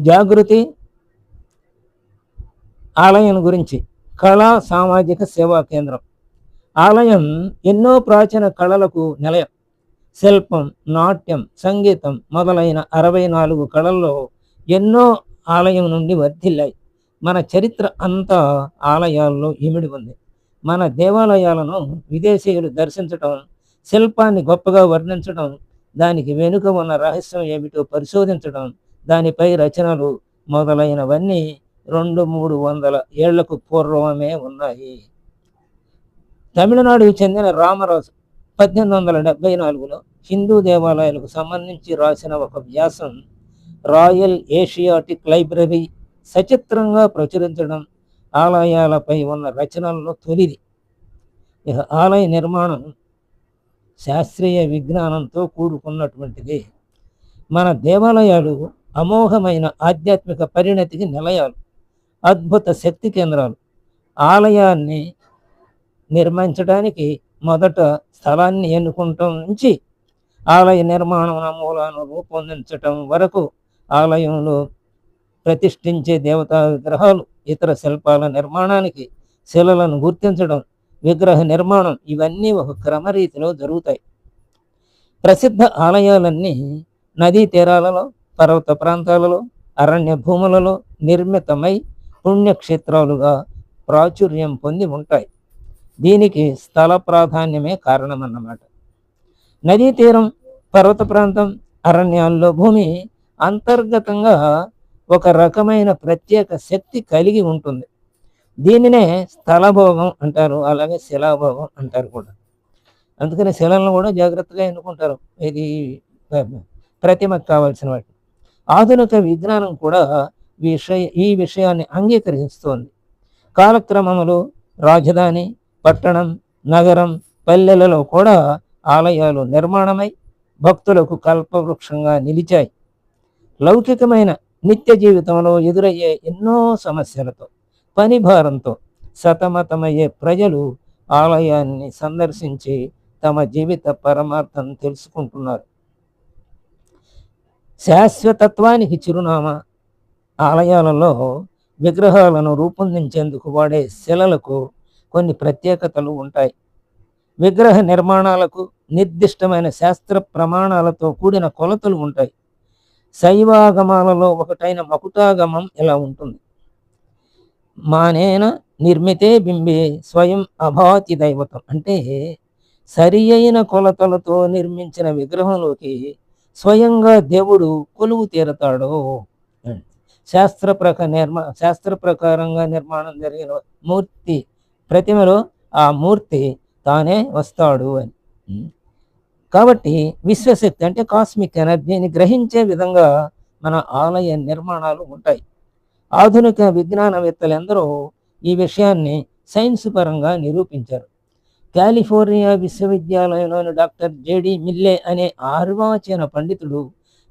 జాగృతి ఆలయం గురించి కళా సామాజిక సేవా కేంద్రం. ఆలయం ఎన్నో ప్రాచీన కళలకు నిలయం. శిల్పం నాట్యం సంగీతం మొదలైన అరవై నాలుగు కళల్లో ఎన్నో ఆలయం నుండి వర్ధిల్లాయి. మన చరిత్ర అంతా ఆలయాల్లో ఇమిడి ఉంది. మన దేవాలయాలను విదేశీయులు దర్శించటం శిల్పాన్ని గొప్పగా వర్ణించడం దానికి వెనుక ఉన్న రహస్యం ఏమిటో పరిశోధించడం దానిపై రచనలు మొదలైనవన్నీ రెండు మూడు వందల ఏళ్ళకు పూర్వమే ఉన్నాయి. తమిళనాడుకు చెందిన రామరాజు పద్దెనిమిది వందల డెబ్బై నాలుగులో హిందూ దేవాలయాలకు సంబంధించి రాసిన ఒక వ్యాసం రాయల్ ఏషియాటిక్ లైబ్రరీ సచిత్రంగా ప్రచురించడం ఆలయాలపై ఉన్న రచనల్లో తొలిది. ఇక ఆలయ నిర్మాణం శాస్త్రీయ విజ్ఞానంతో కూడుకున్నటువంటిది. మన దేవాలయాలు అమోఘమైన ఆధ్యాత్మిక పరిణతికి నిలయాలు అద్భుత శక్తి కేంద్రాలు. ఆలయాన్ని నిర్మించడానికి మొదట స్థలాన్ని ఎన్నుకుంటం నుంచి ఆలయ నిర్మాణం నమూలాను రూపొందించటం వరకు ఆలయంలో ప్రతిష్ఠించే దేవతా విగ్రహాలు ఇతర శిల్పాల నిర్మాణానికి శిలలను గుర్తించడం విగ్రహ నిర్మాణం ఇవన్నీ ఒక క్రమరీతిలో జరుగుతాయి. ప్రసిద్ధ ఆలయాలన్నీ నదీ తీరాలలో పర్వత ప్రాంతాలలో అరణ్య భూములలో నిర్మితమై పుణ్యక్షేత్రాలుగా ప్రాచుర్యం పొంది ఉంటాయి. దీనికి స్థల ప్రాధాన్యమే కారణమన్నమాట. నదీ తీరం పర్వత ప్రాంతం అరణ్యాల్లో భూమి అంతర్గతంగా ఒక రకమైన ప్రత్యేక శక్తి కలిగి ఉంటుంది. దీనినే స్థలభోగం అంటారు అలాగే శిలాభోగం అంటారు కూడా. అందుకని శిలను కూడా జాగ్రత్తగా ఎన్నుకుంటారు. ఇది ప్రతిమకు కావాల్సిన వాటి ఆధునిక విజ్ఞానం కూడా విషయ ఈ విషయాన్ని అంగీకరిస్తోంది. కాలక్రమంలో రాజధాని పట్టణం నగరం పల్లెలలో కూడా ఆలయాలు నిర్మాణమై భక్తులకు కల్పవృక్షంగా నిలిచాయి. లౌకికమైన నిత్య జీవితంలో ఎదురయ్యే ఎన్నో సమస్యలతో పని భారంతో సతమతమయ్యే ప్రజలు ఆలయాన్ని సందర్శించి తమ జీవిత పరమార్థం తెలుసుకుంటున్నారు. శాశ్వతత్వానికి చిరునామా. ఆలయాలలో విగ్రహాలను రూపొందించేందుకు వాడే శిలలకు కొన్ని ప్రత్యేకతలు ఉంటాయి. విగ్రహ నిర్మాణాలకు నిర్దిష్టమైన శాస్త్ర ప్రమాణాలతో కూడిన కొలతలు ఉంటాయి. శైవాగమాలలో ఒకటైన మకుటాగమం ఇలా ఉంటుంది. మానేన నిర్మితే బింబే స్వయం అభాతి దైవతం అంటే సరి అయిన కొలతలతో నిర్మించిన విగ్రహంలోకి స్వయంగా దేవుడు కొలువు తీరతాడు. శాస్త్ర ప్రక నిర్మా శాస్త్ర ప్రకారంగా నిర్మాణం జరిగిన మూర్తి ప్రతిమలో ఆ మూర్తి తానే వస్తాడు అని. కాబట్టి విశ్వశక్తి అంటే కాస్మిక్ ఎనర్జీని గ్రహించే విధంగా మన ఆలయ నిర్మాణాలు ఉంటాయి. ఆధునిక విజ్ఞానవేత్తలు ఎందరో ఈ విషయాన్ని సైన్స్ పరంగా నిరూపించారు. కాలిఫోర్నియా విశ్వవిద్యాలయంలోని డాక్టర్ జేడి మిల్లే అనే ఆర్వాచన పండితుడు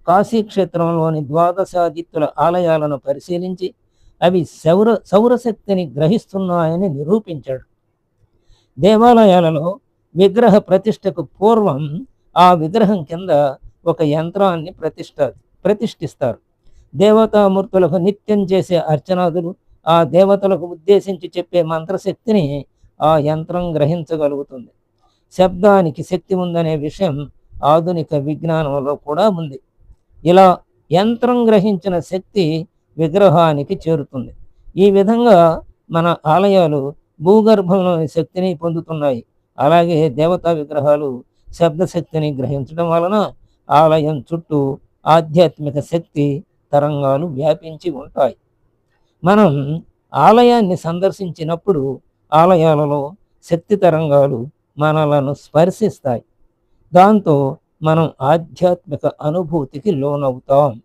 కాశీ క్షేత్రంలోని ద్వాదశాదిత్యుల ఆలయాలను పరిశీలించి అవి సౌర సౌరశక్తిని గ్రహిస్తున్నాయని నిరూపించాడు. దేవాలయాలలో విగ్రహ ప్రతిష్టకు పూర్వం ఆ విగ్రహం కింద ఒక యంత్రాన్ని ప్రతిష్ట ప్రతిష్ఠిస్తారు. దేవతామూర్తులకు నిత్యం చేసే అర్చనాదులు ఆ దేవతలకు ఉద్దేశించి చెప్పే మంత్రశక్తిని ఆ యంత్రం గ్రహించగలుగుతుంది. శబ్దానికి శక్తి ఉందనే విషయం ఆధునిక విజ్ఞానంలో కూడా ఉంది. ఇలా యంత్రం గ్రహించిన శక్తి విగ్రహానికి చేరుతుంది. ఈ విధంగా మన ఆలయాలు భూగర్భంలోని శక్తిని పొందుతున్నాయి. అలాగే దేవతా విగ్రహాలు శబ్దశక్తిని గ్రహించడం వలన ఆలయం చుట్టూ ఆధ్యాత్మిక శక్తి తరంగాలు వ్యాపించి ఉంటాయి. మనం ఆలయాన్ని సందర్శించినప్పుడు ఆలయాలలో శక్తి తరంగాలు మనలను స్పర్శిస్తాయి. దాంతో మనం ఆధ్యాత్మిక అనుభూతికి లోనవుతాం.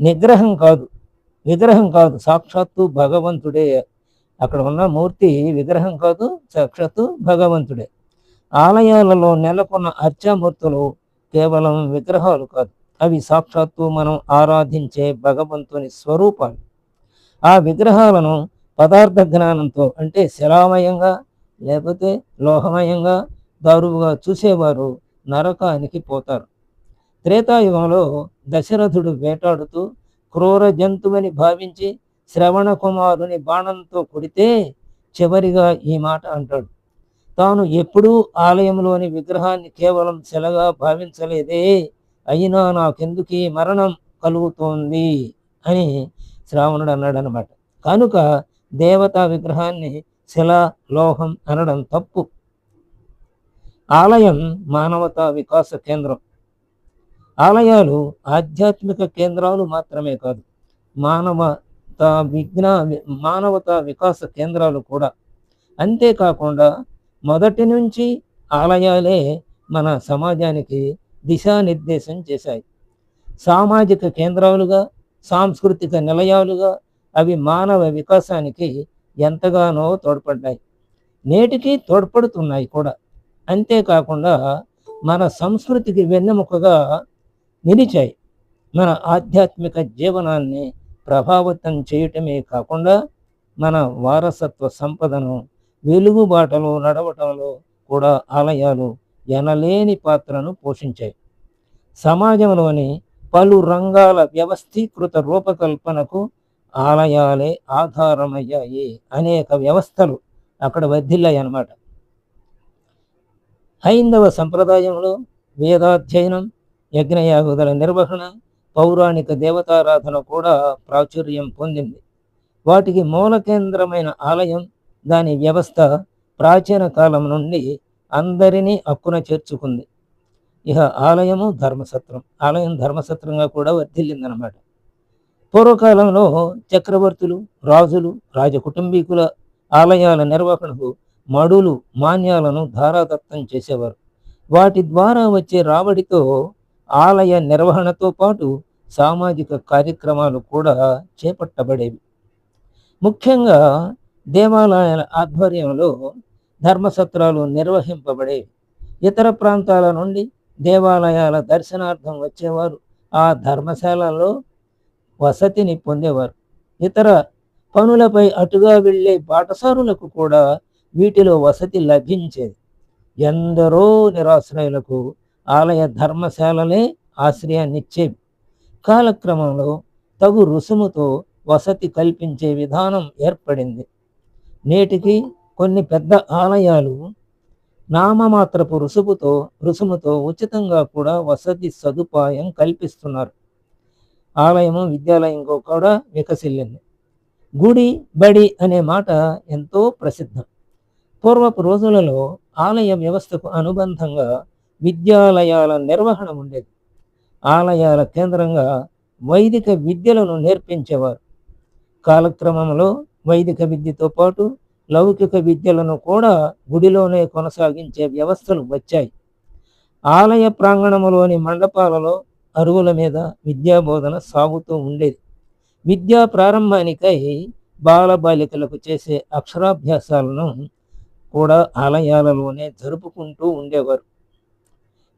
నిగ్రహం కాదు. విగ్రహం కాదు. సాక్షాత్తు భగవంతుడే. అక్కడ ఉన్న మూర్తి విగ్రహం కాదు సాక్షాత్తు భగవంతుడే. ఆలయాలలో నెలకొన్న అర్చామూర్తులు కేవలం విగ్రహాలు కాదు. అవి సాక్షాత్తు మనం ఆరాధించే భగవంతుని స్వరూపాలు. ఆ విగ్రహాలను పదార్థ జ్ఞానంతో అంటే శిలామయంగా లేకపోతే లోహమయంగా దారువుగా చూసేవారు నరకానికి పోతారు. త్రేతాయుగంలో దశరథుడు వేటాడుతూ క్రూర జంతువని భావించి శ్రవణ కుమారుని బాణంతో కొడితే చివరిగా ఈ మాట అంటాడు. తాను ఎప్పుడూ ఆలయంలోని విగ్రహాన్ని కేవలం శిలగా భావించలేదే అయినా నాకెందుకు ఈ మరణం కలుగుతోంది అని శ్రావణుడు అన్నాడు అనమాట కనుక దేవతా విగ్రహాన్ని శిలా లోహం అనడం తప్పు. ఆలయం మానవతా వికాస కేంద్రం. ఆలయాలు ఆధ్యాత్మిక కేంద్రాలు మాత్రమే కాదు మానవతా విజ్ఞా మానవతా వికాస కేంద్రాలు కూడా. అంతేకాకుండా మొదటి నుంచి ఆలయాలే మన సమాజానికి దిశానిర్దేశం చేశాయి. సామాజిక కేంద్రాలుగా సాంస్కృతిక నిలయాలుగా అవి మానవ వికాసానికి ఎంతగానో తోడ్పడ్డాయి. నేటికి తోడ్పడుతున్నాయి కూడా. అంతేకాకుండా మన సంస్కృతికి వెన్నెముకగా నిలిచాయి. మన ఆధ్యాత్మిక జీవనాన్ని ప్రభావితం చేయటమే కాకుండా మన వారసత్వ సంపదను వెలుగుబాటలో నడవటంలో కూడా ఆలయాలు ఎనలేని పాత్రను పోషించాయి. సమాజంలోని పలు రంగాల వ్యవస్థీకృత రూపకల్పనకు ఆలయాలే ఆధారమయ్యాయి అనేక వ్యవస్థలు అక్కడ వర్ధిల్లాయి అన్నమాట హైందవ సంప్రదాయంలో వేదాధ్యయనం యజ్ఞయాగుదల నిర్వహణ పౌరాణిక దేవతారాధన కూడా ప్రాచుర్యం పొందింది. వాటికి మూల కేంద్రమైన ఆలయం దాని వ్యవస్థ ప్రాచీన కాలం నుండి అందరినీ అక్కున చేర్చుకుంది. ఇక ఆలయము ధర్మసత్రం ఆలయం ధర్మసత్రంగా కూడా వర్ధిల్లిందనమాట పూర్వకాలంలో చక్రవర్తులు రాజులు రాజ కుటుంబీకుల ఆలయాల నిర్వహణకు మడులు మాన్యాలను ధారాదత్తం చేసేవారు. వాటి ద్వారా వచ్చే రాబడితో ఆలయ నిర్వహణతో పాటు సామాజిక కార్యక్రమాలు కూడా చేపట్టబడేవి. ముఖ్యంగా దేవాలయాల ఆధ్వర్యంలో ధర్మసత్రాలు నిర్వహింపబడేవి. ఇతర ప్రాంతాల నుండి దేవాలయాల దర్శనార్థం వచ్చేవారు. ఆ ధర్మశాలలో వసతిని పొందేవారు. ఇతర పనులపై అటుగా వెళ్ళే బాటసారులకు కూడా వీటిలో వసతి లభించేది. ఎందరో నిరాశ్రయులకు ఆలయ ధర్మశాలలే ఆశ్రయాన్నిచ్చేవి. కాలక్రమంలో తగు రుసుముతో వసతి కల్పించే విధానం ఏర్పడింది. నేటికి కొన్ని పెద్ద ఆలయాలు నామమాత్రపు రుసుముతో రుసుముతో ఉచితంగా కూడా వసతి సదుపాయం కల్పిస్తున్నారు. ఆలయము విద్యాలయంగా కూడా వికసిల్లింది. గుడి బడి అనే మాట ఎంతో ప్రసిద్ధం. పూర్వపు రోజులలో ఆలయ వ్యవస్థకు అనుబంధంగా విద్యాలయాల నిర్వహణ ఉండేది. ఆలయాల కేంద్రంగా వైదిక విద్యలను నేర్పించేవారు. కాలక్రమంలో వైదిక విద్యతో పాటు లౌకిక విద్యలను కూడా గుడిలోనే కొనసాగించే వ్యవస్థలు వచ్చాయి. ఆలయ ప్రాంగణములోని మండపాలలో అరుగుల మీద విద్యాబోధన సాగుతూ ఉండేది. విద్యా ప్రారంభానికై బాలబాలికలకు చేసే అక్షరాభ్యాసాలను కూడా ఆలయాలలోనే జరుపుకుంటూ ఉండేవారు.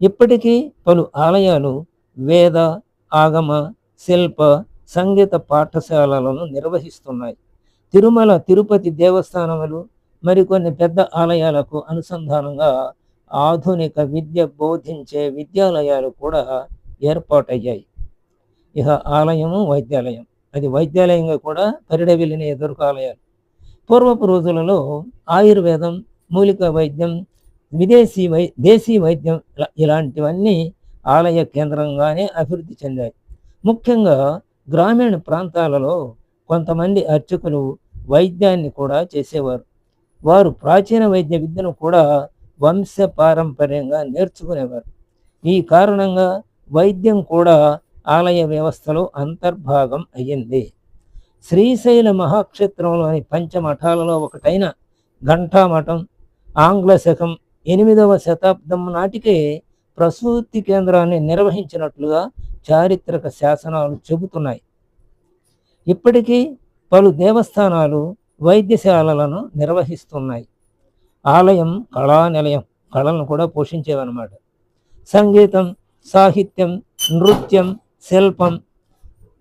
ఇప్పటికీ పలు ఆలయాలు వేద ఆగమ శిల్ప సంగీత పాఠశాలలను నిర్వహిస్తున్నాయి. తిరుమల తిరుపతి దేవస్థానములు మరికొన్ని పెద్ద ఆలయాలకు అనుసంధానంగా ఆధునిక విద్య బోధించే విద్యాలయాలు కూడా ఏర్పాటయ్యాయి. ఇక ఆలయము వైద్యాలయం. అది వైద్యాలయంగా కూడా పరిడవిల్లిన ఎదురుకు ఆలయాలు పూర్వపు రోజులలో ఆయుర్వేదం మూలిక వైద్యం విదేశీ వై దేశీ వైద్యం ఇలా- ఇలాంటివన్నీ ఆలయ కేంద్రంగానే అభివృద్ధి చెందాయి. ముఖ్యంగా గ్రామీణ ప్రాంతాలలో కొంతమంది అర్చకులు వైద్యాన్ని కూడా చేసేవారు. వారు ప్రాచీన వైద్య విద్యను కూడా వంశ పారంపర్యంగా నేర్చుకునేవారు. ఈ కారణంగా వైద్యం కూడా ఆలయ వ్యవస్థలో అంతర్భాగం అయ్యింది. శ్రీశైల మహాక్షేత్రంలోని పంచమఠాలలో ఒకటైన ఘంటామఠం ఆంగ్ల శకం ఎనిమిదవ శతాబ్దం నాటికే ప్రసూతి కేంద్రాన్ని నిర్వహించినట్లుగా చారిత్రక శాసనాలు చెబుతున్నాయి. ఇప్పటికీ పలు దేవస్థానాలు వైద్యశాలలను నిర్వహిస్తున్నాయి. ఆలయం కళా నిలయం కళలను కూడా పోషించేవన్నమాట. సంగీతం సాహిత్యం నృత్యం శిల్పం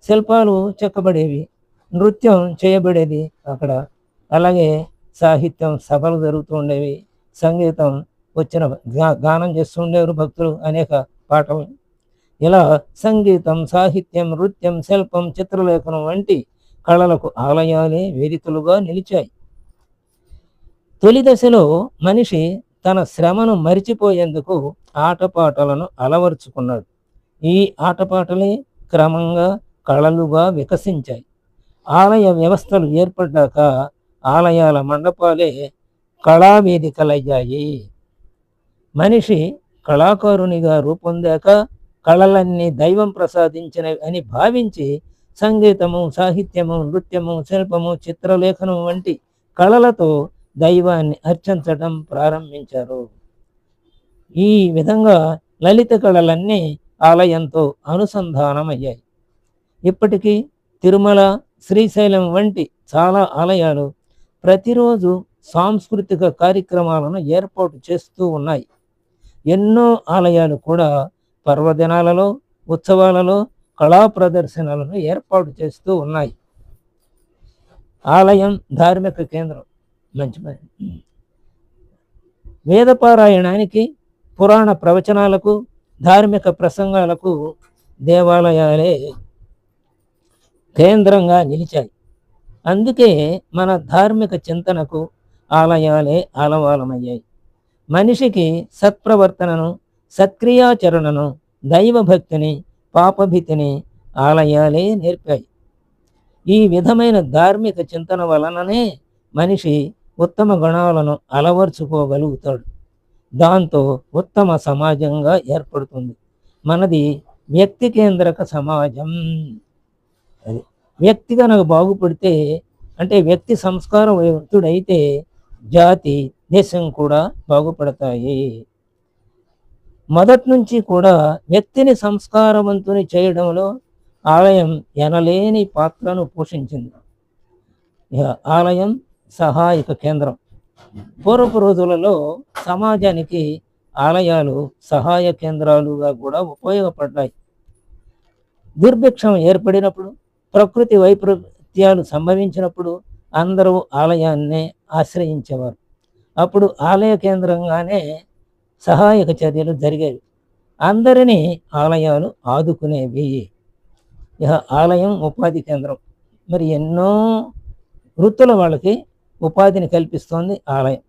శిల్పాలు చెక్కబడేవి నృత్యం చేయబడేది అక్కడ. అలాగే సాహిత్యం సభలు జరుగుతూ ఉండేవి సంగీతం వచ్చిన గా- గానం చేస్తుండేవారు భక్తులు అనేక పాటలు. ఇలా సంగీతం సాహిత్యం నృత్యం శిల్పం చిత్రలేఖనం వంటి కళలకు ఆలయాలే వేదికలుగా నిలిచాయి. తొలి దశలో మనిషి తన శ్రమను మరిచిపోయేందుకు ఆటపాటలను అలవరుచుకున్నాడు. ఈ ఆటపాటలే క్రమంగా కళలుగా వికసించాయి. ఆలయ వ్యవస్థలు ఏర్పడ్డాక ఆలయాల మండపాలే కళావేదికలయ్యాయి. మనిషి కళాకారునిగా రూపొందాక కళలన్నీ దైవం ప్రసాదించినవి అని భావించి సంగీతము సాహిత్యము నృత్యము శిల్పము చిత్రలేఖనం వంటి కళలతో దైవాన్ని అర్చించడం ప్రారంభించారు. ఈ విధంగా లలిత కళలన్నీ ఆలయంతో అనుసంధానమయ్యాయి. ఇప్పటికీ తిరుమల శ్రీశైలం వంటి చాలా ఆలయాలు ప్రతిరోజు సాంస్కృతిక కార్యక్రమాలను ఏర్పాటు చేస్తూ ఉన్నాయి. ఎన్నో ఆలయాలు కూడా పర్వదినాలలో ఉత్సవాలలో కళా ప్రదర్శనలను ఏర్పాటు చేస్తూ ఉన్నాయి. ఆలయం ధార్మిక కేంద్రం. మంచి వేదపారాయణానికి పురాణ ప్రవచనాలకు ధార్మిక ప్రసంగాలకు దేవాలయాలే కేంద్రంగా నిలిచాయి. అందుకే మన ధార్మిక చింతనకు ఆలయాలే ఆలవాలమయ్యాయి. మనిషికి సత్ప్రవర్తనను సత్క్రియాచరణను దైవభక్తిని పాపభీతిని ఆలయాలే నేర్పాయి. ఈ విధమైన ధార్మిక చింతన వలననే మనిషి ఉత్తమ గుణాలను అలవర్చుకోగలుగుతాడు. దాంతో ఉత్తమ సమాజంగా ఏర్పడుతుంది. మనది వ్యక్తి కేంద్రక సమాజం. అది వ్యక్తి కనుక బాగుపడితే అంటే వ్యక్తి సంస్కారవంతుడైతే జాతి దేశం కూడా బాగుపడతాయి. మొదటి నుంచి కూడా వ్యక్తిని సంస్కారవంతుని చేయడంలో ఆలయం ఎనలేని పాత్రను పోషించింది. ఆలయం సహాయక కేంద్రం. పూర్వపు రోజులలో సమాజానికి ఆలయాలు సహాయ కేంద్రాలుగా కూడా ఉపయోగపడ్డాయి. దుర్భిక్షం ఏర్పడినప్పుడు ప్రకృతి వైపరీత్యాలు సంభవించినప్పుడు అందరూ ఆలయాన్నే ఆశ్రయించేవారు. అప్పుడు ఆలయ కేంద్రంగానే సహాయక చర్యలు జరిగేవి. అందరినీ ఆలయాలు ఆదుకునేవి. ఇక ఆలయం ఉపాధి కేంద్రం. మరి ఎన్నో వృత్తుల వాళ్ళకి ఉపాధిని కల్పిస్తోంది ఆలయం.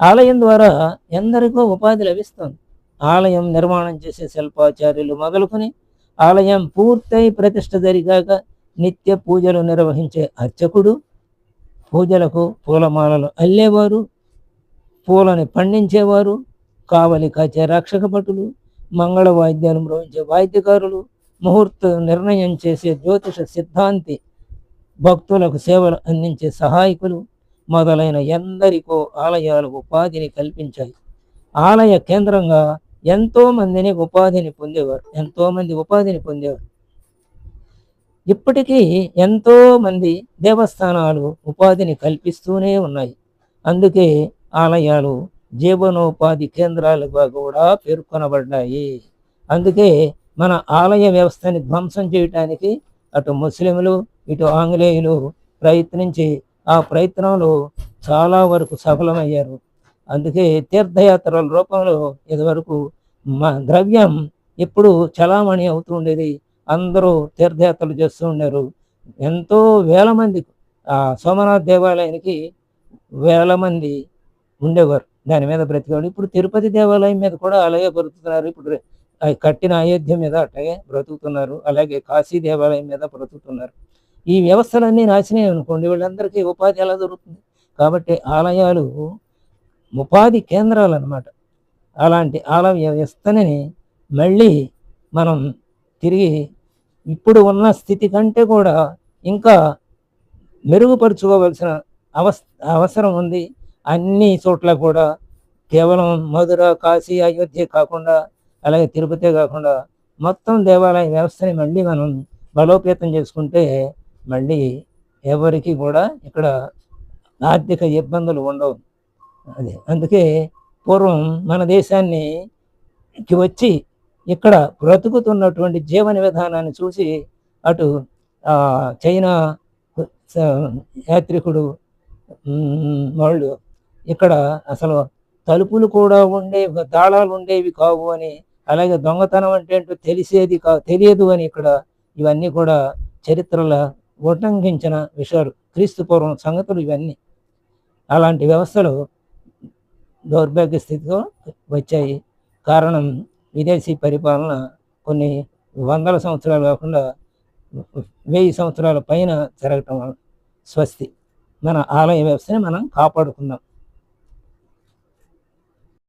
ఆలయం ద్వారా ఎందరికో ఉపాధి లభిస్తుంది. ఆలయం నిర్మాణం చేసే శిల్పాచార్యులు మొదలుకొని ఆలయం పూర్తయి ప్రతిష్ట జరిగాక నిత్య పూజలు నిర్వహించే అర్చకుడు పూజలకు పూలమాలలు అల్లేవారు పూలని పండించేవారు కావలి కాచే రక్షక భటులు మంగళ వాయిద్యాలు మ్రోగించే వాయిద్యకారులు ముహూర్త నిర్ణయం చేసే జ్యోతిష సిద్ధాంతి భక్తులకు సేవలు అందించే సహాయకులు మొదలైన ఎందరికో ఆలయాలు ఉపాధిని కల్పించాయి. ఆలయ కేంద్రంగా ఎంతో మందిని ఉపాధిని పొందేవారు ఎంతో మంది ఉపాధిని పొందేవారు. ఇప్పటికీ ఎంతో మంది దేవస్థానాలు ఉపాధిని కల్పిస్తూనే ఉన్నాయి. అందుకే ఆలయాలు జీవనోపాధి కేంద్రాలుగా కూడా పేర్కొనబడ్డాయి. అందుకే మన ఆలయ వ్యవస్థని ధ్వంసం చేయటానికి అటు ముస్లింలు ఇటు ఆంగ్లేయులు ప్రయత్నించి ఆ ప్రయత్నంలో చాలా వరకు సఫలమయ్యారు. అందుకే తీర్థయాత్రల రూపంలో ఇదివరకు మా ద్రవ్యం ఎప్పుడు చలామణి అవుతుండేది అందరూ తీర్థయాత్రలు చేస్తూ ఉన్నారు ఎంతో వేల మంది ఆ సోమనాథ్ దేవాలయానికి వేల మంది ఉండేవారు. దాని మీద బ్రతికేవాళ్ళు. ఇప్పుడు తిరుపతి దేవాలయం మీద కూడా అలాగే బ్రతుకుతున్నారు. ఇప్పుడు కట్టిన అయోధ్య మీద అట్లాగే బ్రతుకుతున్నారు. అలాగే కాశీ దేవాలయం మీద బ్రతుకుతున్నారు. ఈ వ్యవస్థలన్నీ నాశనం అనుకోండి. వీళ్ళందరికీ ఉపాధి ఎలా దొరుకుతుంది? కాబట్టి ఆలయాలు ఉపాధి కేంద్రాలు అన్నమాట అలాంటి ఆలయ వ్యవస్థని మళ్ళీ మనం తిరిగి ఇప్పుడు ఉన్న స్థితి కంటే కూడా ఇంకా మెరుగుపరుచుకోవాల్సిన అవస్ అవసరం ఉంది. అన్ని చోట్ల కూడా కేవలం మధుర కాశీ అయోధ్య కాకుండా అలాగే తిరుపతి కాకుండా మొత్తం దేవాలయ వ్యవస్థని మళ్ళీ మనం బలోపేతం చేసుకుంటే మళ్ళీ ఎవరికి కూడా ఇక్కడ ఆర్థిక ఇబ్బందులు ఉండవు. అదే అందుకే పూర్వం మన దేశాన్ని వచ్చి ఇక్కడ బ్రతుకుతున్నటువంటి జీవన విధానాన్ని చూసి అటు చైనా యాత్రికుడు వాళ్ళు ఇక్కడ అసలు తలుపులు కూడా ఉండేవి దాళాలు ఉండేవి కావు అని అలాగే దొంగతనం అంటే ఏంటో తెలిసేది కా తెలియదు అని ఇక్కడ ఇవన్నీ కూడా చరిత్రలో ఉల్లంఘించిన విషయాలు క్రీస్తు పూర్వం సంగతులు ఇవన్నీ. అలాంటి వ్యవస్థలు దౌర్భాగ్య స్థితిలో వచ్చాయి. కారణం విదేశీ పరిపాలన కొన్ని వందల సంవత్సరాలు కాకుండా వెయ్యి సంవత్సరాల పైన జరగటం వల్ల స్వస్తి. మన ఆలయ వ్యవస్థని మనం కాపాడుకుందాం.